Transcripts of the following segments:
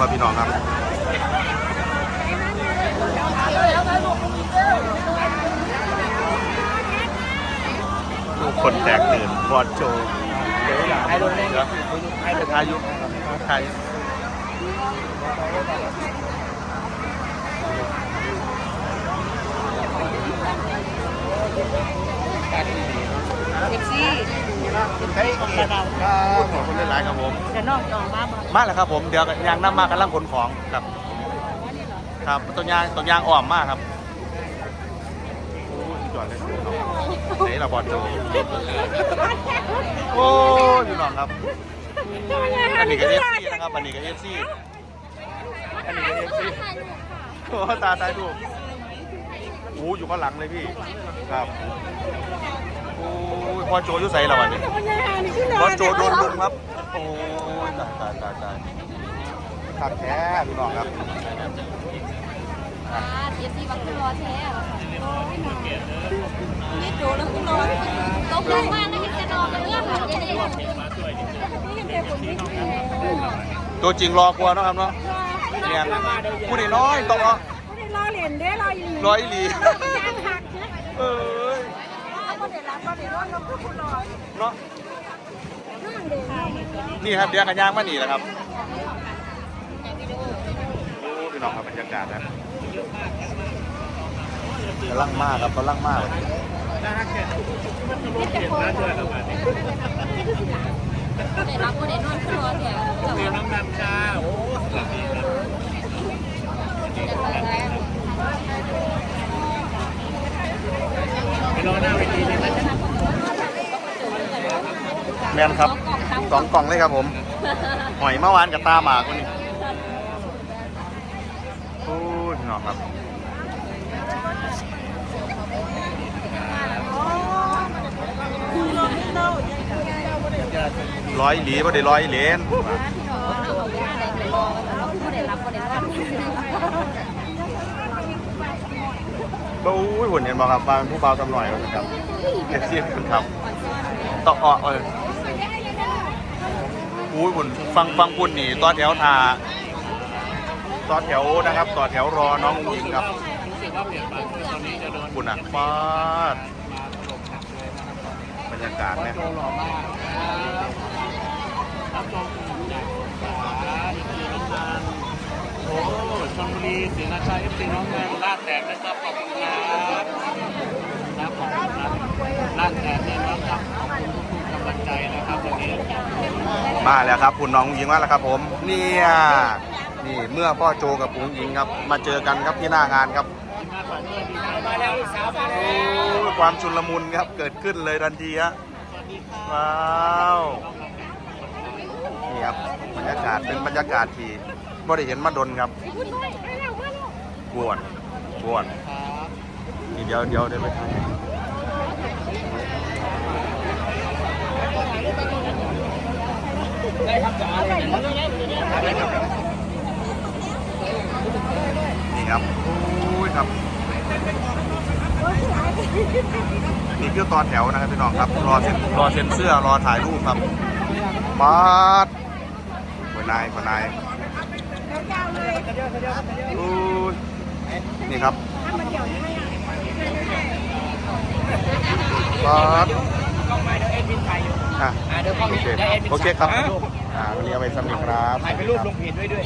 ครับพี่น้องครับคนแตกตื่นบอดโจเดี๋ยวไอ้รถเล่นเดี๋ยวไอ้รถอายุใคร เซ็กซี่ใช้เกียรติครับขอบคุณหลายครับผมจะนอกจองมาบ่มาแล้วครับผมเดี๋ยวยางน้ำมากำลังขนของครับ ครับตัวยางตัวยางอ่อมมากครับโอ้ยจอดเลยเฮ้ยเราบอลโจโอ้ยพี่น้องครับอันนี้ก็เอฟซีนะครับอันนี้ก็เอฟซีอันนี้ก็เอฟซีโอ้ตาตายดูโอ้อยู่ข้างหลังเลยพี่ ครับโอ้ พอโจอยู่ใส่เราอันนี้พอโจโดนลุมครับ โอ้ยตายตายตายตายขาดแท้พี่น้องครับเอฟซีบังคับรอแท้นี่โจแล้วก็นอนตกลงมานะเห็นจะนอนกันเรื่องของเจ๊นี่เด็กคนนี้ตัวจริงรอกลัวนะครับเนาะเนียนผู้นี่น้อยตกเนาะรอเหรียญได้รออีหลีรอยอีหลียางหักเออ เดี๋ยวรับคนเดี๋ยวรอเราพูดคนรอเนาะนั่งเดี๋ยวนี่ครับเดียวกันย่างมาหนีแหละครับโอ้พี่น้องครับบรรยากาศนะกำลังมากครับกำลังมากเดี๋ยวรับคนเดี๋ยวนอนขึ้นรถเนี่ยเรียนน้ำมันชาโอ้ ไปรอหน้าเวทีเลยไหม แมนครับสองกล่องเลยครับผมหอยเมื่อวานกับตาหมาคนนี้โอ้ยพี่น้อครับร้อยหลีบ่ได้ร้อยเหรียญผู้เดี๋ยวรับคนเดี๋ยวรับก็อุ้ยหุ่นเห็นบ่ครับบางผู้เบาตำหน่อยครับเอฟซีคุณครับต่ออ้อเอุ้ยหุ่นฟังฟังปุ่นนี่ต่อแถวทาต่อแถวนะครับ ต่อแถวรอน้องหญิงครับปุ่นอะฟาดบรรยากาศเนี่ยโอ้ชนบุรีศรีราชาเอฟซีน้องงานลาดแตกนะครับขอบคุณครับครับขอบคุณครับลาดแตกเนี่ยน้องครับ ใจนะครับวันนี้มาแล้วครับคุณน้องหญิงมาแล้วครับ ผม เนี่ยนี่เมื่อพ่อโจกับปุ๋งหญิงครับ มาเจอกันครับที่หน้างานครับมาแล้วสาวมาแล้โอ้ยความชุลมุนครับเกิดขึ้นเลยทันทีฮะว้าวนี่ครับบรรยากาศเป็นบรรยากาศที่บ่ได้เห็นมาดนครับกวนกวนนี่เดี๋ยวเดี๋ยวเดี๋ยว ไปถ่านี่ครับโอ้ยครับ นี่คือตอนแถวนะครับพี่น้องครับ รอเซ็นรอเซ็นเสื้อรอถ่ายรูปครับมาดคนนายคนนายอู้ยนี่ครับมาด มาดอะโอเคโอเคครับอ่าวันนี้เอาไปสำเร็จครับถ่ายเป็นรูปลงเพจด้วยด้วย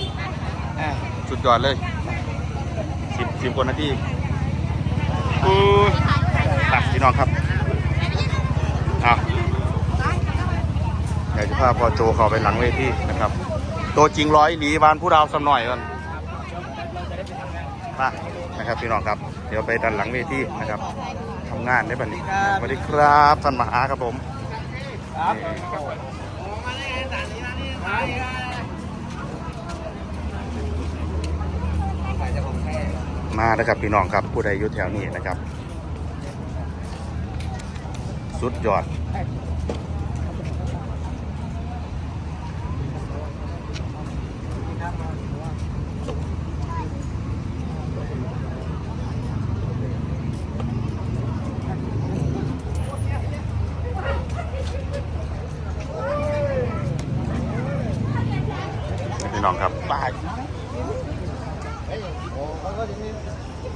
อ่าสุดยอดเลยสิบสิบคนนาทีอู้ยอะพี่น้องครับอะอยากจะพาพอโจเข้าไปหลังเวทีนะครับ ตัวจริงร้อยหลีบานผู้ดาวสำหน่อยกันมานะครับพี่น้องครับ เดี๋ยวไปดันหลังเวทีนะครับ ทำงานได้บัดนี้สวัสดีครับท่านมหาครับผมมาแล้วครับพี่น้องครับผู้ใดอยู่แถวนี้นะครับ สุดยอด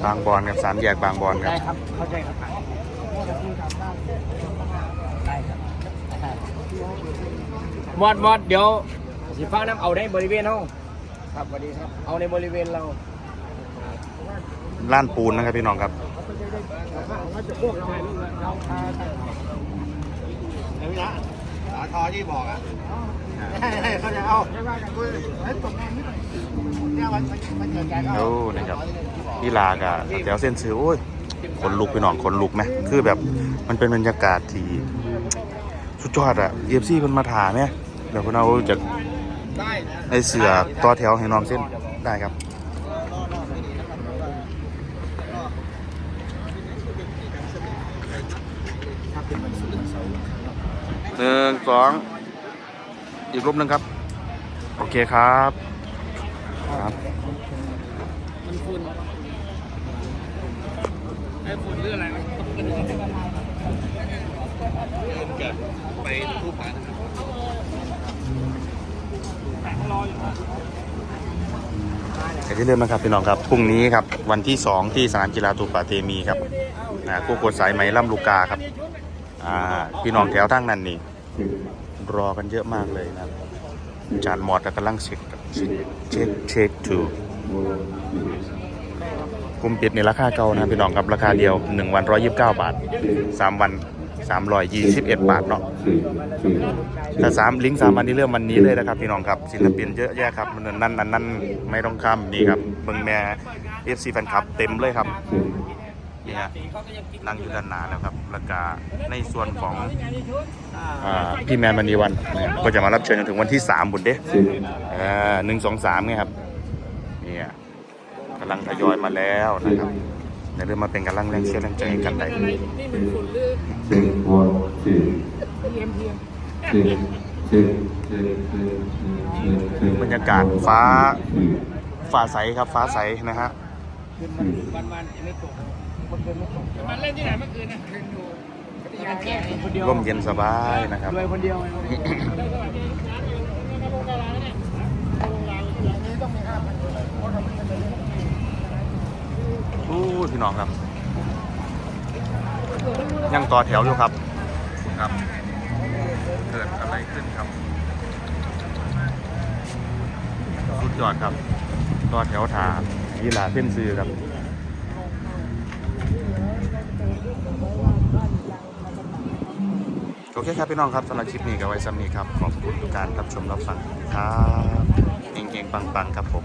บางบอนครับสามแยกบางบอนครับได้ครับเข้าใจครับได้ครับหมดหมดเดี๋ยวสีฟ้าน้ำเอาได้บริเวณห้องครับสวัสดีครับ เอาในบริเวณเราล้านปูนนะครับพี่น้องครับเขาจะพวกเราเราทาเดี๋ยวนะสาทอที่บอกอะเขาจะเอาไม่ว่ากันคุยให้ตกงานนิดหน่อย เนี่ยมันมันเกิดการโอ้นะครับพี่ลากะแถวเส้นซื้อโอ้ยขนลุกพี่น้องขนลุกไหมคือแบบมันเป็นบรรยากาศที่สุดยอดอะเอฟซีมันมาถามเนี่ยเดี๋ยวพวกเราจะได้นะไอเสือต่อแถวให้น้องเส้นได้ครับหนึ่งสองอีกรูปหนึ่งครับ โอเคครับ ครับมันฝุ่นไอ้ฝุ่นเรื่องอะไรมันเกิดไปทุบกันแต่รออยู่นแต่ที่เริ่มนะครับพี่น้องครับพรุ่งนี้ครับวันที่ 2 ที่สนามกีฬาตูปาเตมีครับนะกู้กดสายไหมล่ำลูกกาครับอ่าพี่น้องแถวทั้งนั้นนี่รอกันเยอะมากเลยนะจานหมอดกำลังเช็คครับ เช็คเช็คถูกกุมปิดในราคาเก่านะพี่น้องครับราคาเดียว 1 วัน 129 บาท 3 วัน 321 บาทเนาะแต่สามลิงก์สามวันนี้เริ่มวันนี้เลยนะครับพี่น้องครับศิลปินเยอะแยะครับนั่นนั่นนั่นนั่นไม่ต้องข้ามนี่ครับเบิงแม่เอฟซีแฟนคลับเต็มเลยครับ นี่ฮะนั่งอยู่ด้านหน้าแล้วครับ แล้วก็ในส่วนของอ่าพี่แมนมณีวันนะครับก็จะมารับเชิญจนถึงวันที่3บุญเด้หนึ่งสองสามไงครับเนี่ยกำลังทยอยมาแล้วนะครับในเรื่องมาเป็นกำลังแรงเชียร์แรงใจให้กันได้นี่มันฝุ่นหรือ Check one, two. เทียมเทียม Check, check, check, check, check, บรรยากาศฟ้าฟ้าใสครับฟ้าใสนะฮะ คนมันวันวันยังไม่ตกเมื่อคืนไม่ตกมันเล่นที่ไหนเมื่อคืนนะคืนอยู่พัทยาแก่คนเดียวร่มเย็นสบายนะครับรวยคนเดียวไงโอ้พี่น้องครับ ยังต่อแถวอยู่ครับครับ เกิดอะไรขึ้นครับ สุดยอดครับต่อแถวถามยีหลาเส้นซื้อครับ อเคครับพี่น้องครับสำหรับคลิปนี้ก็ไว้ซ้ำนี้ครับ ขอบคุณทุกการรับชมรับฟังครับเก่งๆปังๆครับผม